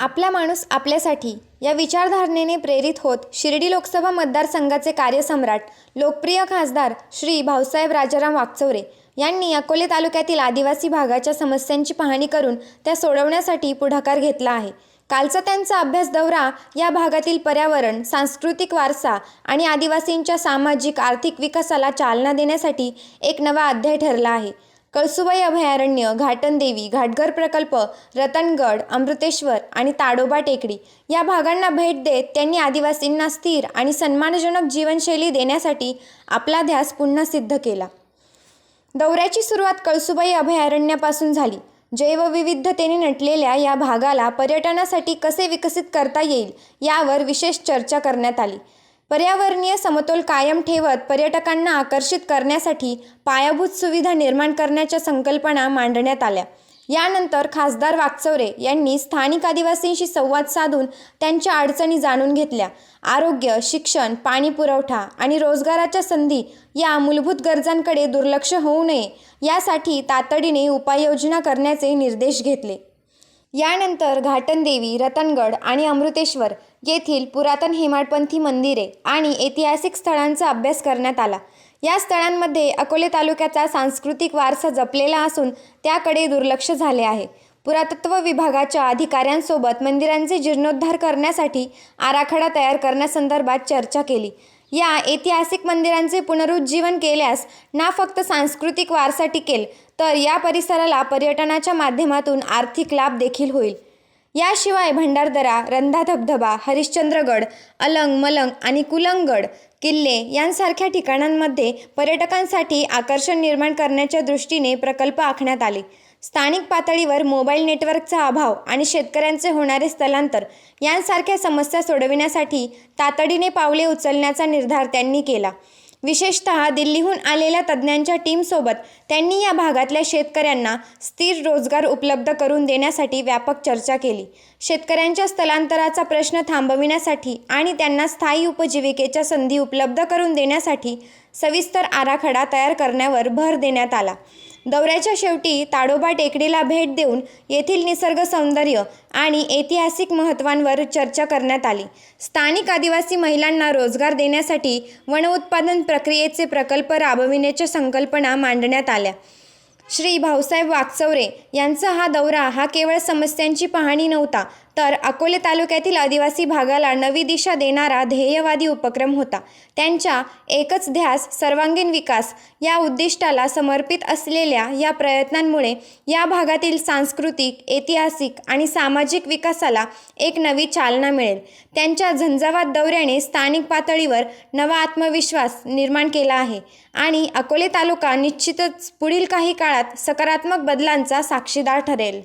आपला माणूस आपल्यासाठी या विचारधारणेने प्रेरित होत शिर्डी लोकसभा मतदारसंघाचे कार्यसम्राट लोकप्रिय खासदार श्री भाऊसाहेब राजाराम वाकचौरे यांनी अकोले तालुक्यातील आदिवासी भागाच्या समस्यांची पाहणी करून त्या सोडवण्यासाठी पुढाकार घेतला आहे. कालचा त्यांचा अभ्यास दौरा या भागातील पर्यावरण सांस्कृतिक वारसा आणि आदिवासींच्या सामाजिक आर्थिक विकासाला चालना देण्यासाठी एक नवा अध्याय ठरला आहे. कळसुबाई अभयारण्य घाटनदेवी घाटघर प्रकल्प रतनगड अमृतेश्वर आणि ताडोबा टेकडी या भागांना भेट देत त्यांनी आदिवासींना स्थिर आणि सन्मानजनक जीवनशैली देण्यासाठी आपला ध्यास पुन्हा सिद्ध केला. दौऱ्याची सुरुवात कळसुबाई अभयारण्यापासून झाली. जैवविविधतेने नटलेल्या या भागाला पर्यटनासाठी कसे विकसित करता येईल यावर विशेष चर्चा करण्यात आली. पर्यावरणीय समतोल कायम ठेवत पर्यटकांना आकर्षित करण्यासाठी पायाभूत सुविधा निर्माण करण्याच्या संकल्पना मांडण्यात आल्या. यानंतर खासदार वाकचौरे यांनी स्थानिक आदिवासींशी संवाद साधून त्यांच्या अडचणी जाणून घेतल्या. आरोग्य शिक्षण पाणी पुरवठा आणि रोजगाराच्या संधी या मूलभूत गरजांकडे दुर्लक्ष होऊ नये यासाठी तातडीने उपाययोजना करण्याचे निर्देश घेतले. यानंतर घाटनदेवी रतनगड आणि अमृतेश्वर येथील पुरातन हेमाडपंथी मंदिरे आणि ऐतिहासिक स्थळांचा अभ्यास करण्यात आला. या स्थळांमध्ये अकोले तालुक्याचा सांस्कृतिक वारसा जपलेला असून त्याकडे दुर्लक्ष झाले आहे. पुरातत्व विभागाच्या अधिकाऱ्यांसोबत मंदिरांचे जीर्णोद्धार करण्यासाठी आराखडा तयार करण्यासंदर्भात चर्चा केली. या ऐतिहासिक मंदिरांचे पुनरुज्जीवन केल्यास ना फक्त सांस्कृतिक वारसा टिकेल तर या परिसराला पर्यटनाच्या माध्यमातून आर्थिक लाभ देखील होईल. याशिवाय भंडारदरा रंधा धबधबा हरिश्चंद्रगड अलंग मलंग आणि कुलंगड किल्ले यांसारख्या ठिकाणांमध्ये पर्यटकांसाठी आकर्षण निर्माण करण्याच्या दृष्टीने प्रकल्प आखण्यात आले. स्थानिक पातळीवर मोबाईल नेटवर्कचा अभाव आणि शेतकऱ्यांचे होणारे स्थलांतर यांसारख्या समस्या सोडविण्यासाठी तातडीने पावले उचलण्याचा निर्धार त्यांनी केला. विशेषतः दिल्लीहून आलेल्या तज्ज्ञांच्या टीमसोबत त्यांनी या भागातल्या शेतकऱ्यांना स्थिर रोजगार उपलब्ध करून देण्यासाठी व्यापक चर्चा केली. शेतकऱ्यांच्या स्थलांतराचा प्रश्न थांबविण्यासाठी आणि त्यांना स्थायी उपजीविकेच्या संधी उपलब्ध करून देण्यासाठी सविस्तर आराखडा तयार करण्यावर भर देण्यात आला. दौऱ्याच्या शेवटी ताडोबा टेकडीला भेट देऊन येथील निसर्ग सौंदर्य आणि ऐतिहासिक महत्त्वांवर चर्चा करण्यात आली. स्थानिक आदिवासी महिलांना रोजगार देण्यासाठी वन उत्पादन प्रक्रियेचे प्रकल्प राबविण्याच्या संकल्पना मांडण्यात आल्या. श्री भाऊसाहेब वाकचौरे यांचा हा दौरा हा केवळ समस्यांची पाहणी नव्हता तर अकोले तालुक्यातील आदिवासी भागाला नवी दिशा देणारा ध्येयवादी उपक्रम होता. त्यांच्या एकच ध्यास सर्वांगीण विकास या उद्दिष्टाला समर्पित असलेल्या या प्रयत्नांमुळे या भागातील सांस्कृतिक ऐतिहासिक आणि सामाजिक विकासाला एक नवी चालना मिळेल. त्यांच्या झंझावात दौऱ्याने स्थानिक पातळीवर नवा आत्मविश्वास निर्माण केला आहे आणि अकोले तालुका निश्चितच पुढील काही काळात काळात सकारात्मक बदलांचा साक्षीदार ठरेल.